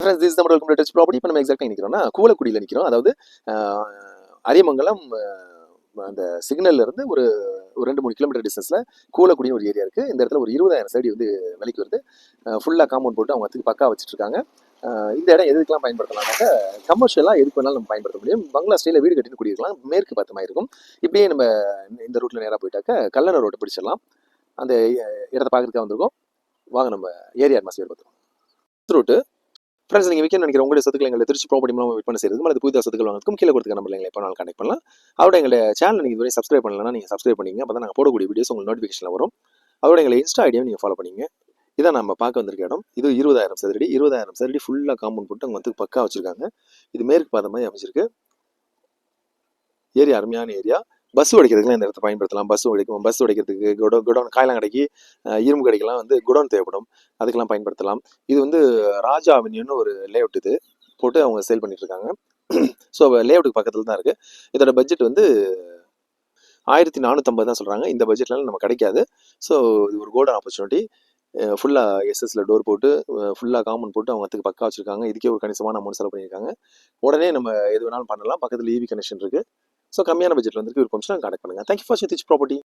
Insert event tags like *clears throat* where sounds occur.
Friends this நம்ம welcome touch property இப்போ நம்ம எக்ஸாக்டாக நிற்கிறோம்னா கூலக்குடியில் நிற்கிறோம் அதாவது அரியமங்கலம் அந்த சிக்னல்ல இருந்து ஒரு ஒரு ரெண்டு மூணு கிலோமீட்டர் டிஸ்டன்ஸில் கூலக்குடின்னு ஒரு ஏரியா இருக்குது இந்த இடத்துல ஒரு இருபதாயிரம் சைடு வந்து விலைக்கு வருது. ஃபுல்லாக காம்பவுண்ட் போட்டு அவங்க அதுக்கு பக்கா வச்சுட்ருக்காங்க இந்த இடம் எதுக்கெல்லாம் பயன்படுத்தலாம்னாக்கா கமர்ஷியலாக எதுக்கு வேணாலும் நம்ம பயன்படுத்த முடியும். பங்களா ஸ்டைலில் வீடு கட்டின்னு குடியிருக்கலாம். மேற்கு பார்த்த மாதிரி இருக்கும். இப்படியே நம்ம இந்த ரூட்டில் நேராக போயிட்டாக்க கல்லணை ரோட்டை பிடிச்சிடலாம். அந்த இடத்த பார்க்குறதுக்காக வந்திருக்கோம். வாங்க நம்ம ஏரியா மாசி பார்த்துருவோம் ரூட்டு ஃப்ரெண்ட்ஸ் நீங்கள் விற்க நினைக்கிற உங்களுடைய சொத்துக்களை எங்களை திருச்சி ப்ராப்பர்ட்டி மூலமாக விற்பனை செய்யறது அல்லது புதிதாக சத்துக்கள் வாங்குறதுக்கும் கீழே கொடுத்துக்க நம்பர் எங்களை எப்போ நாள் கனெக்ட் பண்ணலாம். அதோட எங்களுடைய சேனல் நீங்கள் இதுவரை சப்ஸ்கிரைப் பண்ணலன்னா நீங்கள் சப்ஸ்கிரைப் பண்ணிங்க அப்போ தான் நாங்கள் போடக்கூடிய வீடியோஸ் உங்களுக்கு நோட்டிஃபிகேஷனில் வரும். அதோட எங்களை இன்ஸ்டா ஐடியாவும் நீங்கள் ஃபாலோ பண்ணிங்க இதான் நம்ம பார்க்க வந்திருக்க இடம். இது இருபதாயிரம் சதுரடி. இருபதாயிரம் சதுரடி ஃபுல்லாக காம்பவுண்ட் போட்டு அங்கே வந்து பக்கா வச்சுருக்காங்க. இது மேற்கு பாத மாதிரி அமைச்சிருக்கு ஏரியா அருமையான ஏரியா. பஸ் உடைக்கிறதுக்குலாம் இந்த இடத்த பயன்படுத்தலாம். பஸ் உடைக்கும் பஸ் உடைக்கிறதுக்கு குடோ குடோன் காயலாம் கடைக்கு இரும்பு கடைக்கெல்லாம் வந்து குடோன் தேவைப்படும். அதுக்கெல்லாம் பயன்படுத்தலாம். இது வந்து ராஜா அவென்யூன்னு ஒரு லேஅவுட் இது. போட்டு அவங்க சேல் பண்ணிட்டு இருக்காங்க ஸோ *clears throat* லேஅவுட்டுக்கு பக்கத்தில் தான் இருக்கு. இதோட பட்ஜெட் வந்து ஆயிரத்தி நானூற்றம்பது தான் சொல்கிறாங்க இந்த பட்ஜெட்லாம் நம்ம கிடைக்காது. ஸோ இது ஒரு கோல்டன் ஆப்பர்ச்சுனிட்டி ஃபுல்லாக எஸ்எஸ்ல டோர் போட்டு ஃபுல்லாக காமன் போட்டு அவங்க அதுக்கு பக்கா வச்சிருக்காங்க. இதுக்கே ஒரு கணிசமான அமௌண்ட் செலவு பண்ணியிருக்காங்க. உடனே நம்ம எது வேணாலும் பண்ணலாம். பக்கத்தில் ஈவி கனெக்ஷன் இருக்கு. ஸோ கம்மியான பட்ஜெட்ல வந்துருக்கு. ஒரு கொஞ்சம் கான்டாக்ட் பண்ணுங்க. Thank you for சித்திச் property